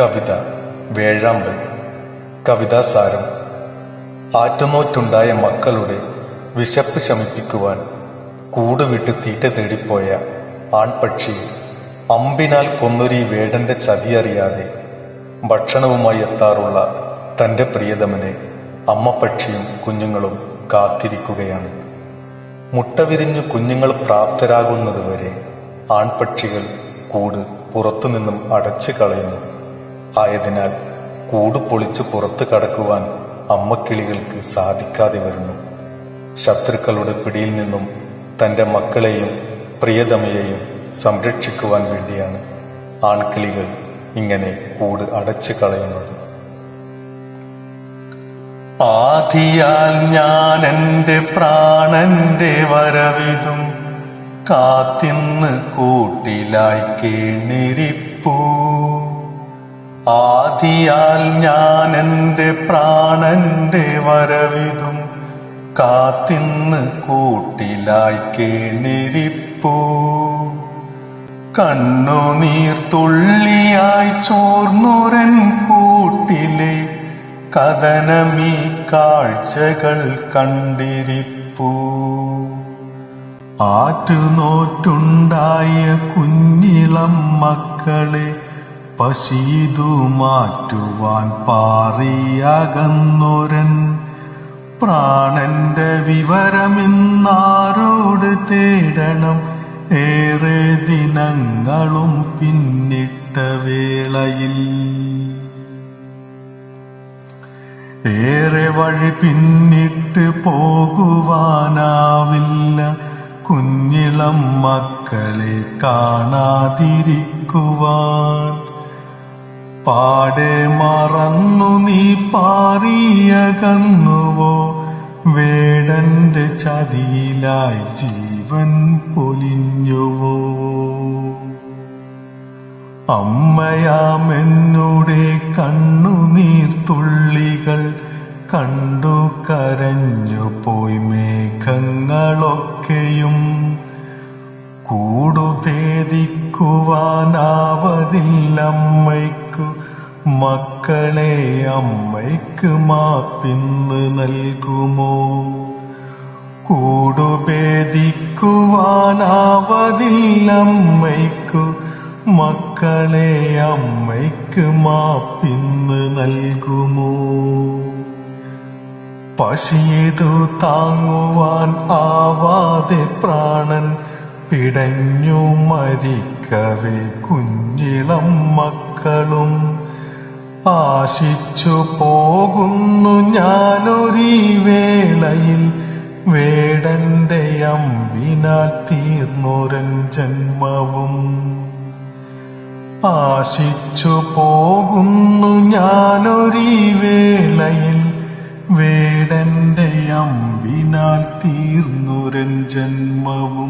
കവിത വേഴാമ്പൽ കവിതാസാരം ആറ്റുനോറ്റുണ്ടായ മക്കളുടെ വിശപ്പ് ശമിപ്പിക്കുവാൻ കൂടുവിട്ട് തീറ്റ തേടിപ്പോയ ആൺപക്ഷി അമ്പിനാൽ കൊന്നൊരു വേടന്റെ ചതി അറിയാതെ ഭക്ഷണവുമായി എത്താറുള്ള തന്റെ പ്രിയതമനെ അമ്മപ്പക്ഷിയും കുഞ്ഞുങ്ങളും കാത്തിരിക്കുകയാണ്. മുട്ട വിരിഞ്ഞു കുഞ്ഞുങ്ങൾ പ്രാപ്തരാകുന്നതുവരെ ആൺപക്ഷികൾ കൂട് പുറത്തുനിന്നും അടച്ചു കളയുന്നു ആയതിനാൽ കൂട് പൊളിച്ച് പുറത്തു കടക്കുവാൻ അമ്മക്കിളികൾക്ക് സാധിക്കാതെ വരുന്നു. ശത്രുക്കളുടെ പിടിയിൽ നിന്നും തന്റെ മക്കളെയും പ്രിയതമയെയും സംരക്ഷിക്കുവാൻ വേണ്ടിയാണ് ആൺകിളികൾ ഇങ്ങനെ കൂട് അടച്ചു കളയുന്നത്. ആധിയാൽ ഞാൻ എന്റെ പ്രാണന്റെ വരവിതും കാത്തിന്ന് കൂട്ടിലായി കേണിരിപ്പൂ. ആദിയാൽ ഞാൻ എന്റെ പ്രാണന്റെ വരവിതും കാത്തിന്ന് കൂട്ടിലായി കേണിരിപ്പൂ. കണ്ണുനീർ തുള്ളിയായി ചോർന്നുരൻ കൂട്ടിലെ കഥനമീ കാഴ്ചകൾ കണ്ടിരിപ്പൂ. ആറ്റുനോറ്റുണ്ടായ കുഞ്ഞിളം മക്കളെ പശീതു മാറ്റുവാൻ പാറിയകന്നൊരൻ. പ്രാണന്റെ വിവരമിന്നാരോട് തേടണം. ഏറെ ദിനങ്ങളും പിന്നിട്ട വേളയിൽ. ഏറെ വഴി പിന്നിട്ട് പോകുവാനാവില്ല. കുഞ്ഞിളം മക്കളെ കാണാതിരിക്കുവാൻ. പാടെ മറന്നു നീ പാറിയകന്നുവോ വേടന്റെ ചതിയിലായി ജീവൻ പൊലിഞ്ഞുവോ? അമ്മയാമെന്നുടെ കണ്ണുനീർത്തുള്ളികൾ കണ്ടു കരഞ്ഞു പോയി മേഘങ്ങളൊക്കെയും. കൂടുഭേദിക്കുവാനാവതില്ലമ്മയ്ക്കു മക്കളെ അമ്മയ്ക്ക് മാപ്പിന്ന് നൽകുമോ? കൂടുഭേദിക്കുവാനാവതില്ലമ്മയ്ക്കു മക്കളെ അമ്മയ്ക്ക് മാപ്പിന്ന് നൽകുമോ? പശിയതു താങ്ങുവാൻ ആവാതെ പ്രാണൻ പിടഞ്ഞു മരിക്കവേ കുഞ്ഞിളം മക്കളും. ആശിച്ചു പോകുന്നു ഞാനൊരീ വേളയിൽ. വേടന്റെ അമ്പിനാൽ തീർന്നൊരൻ ജന്മവും. ആശിച്ചു പോകുന്നു ഞാനൊരീ വേളയിൽ. വേടന്റെ അമ്പിനാൽ തീർന്നൊരൻ ജന്മവും.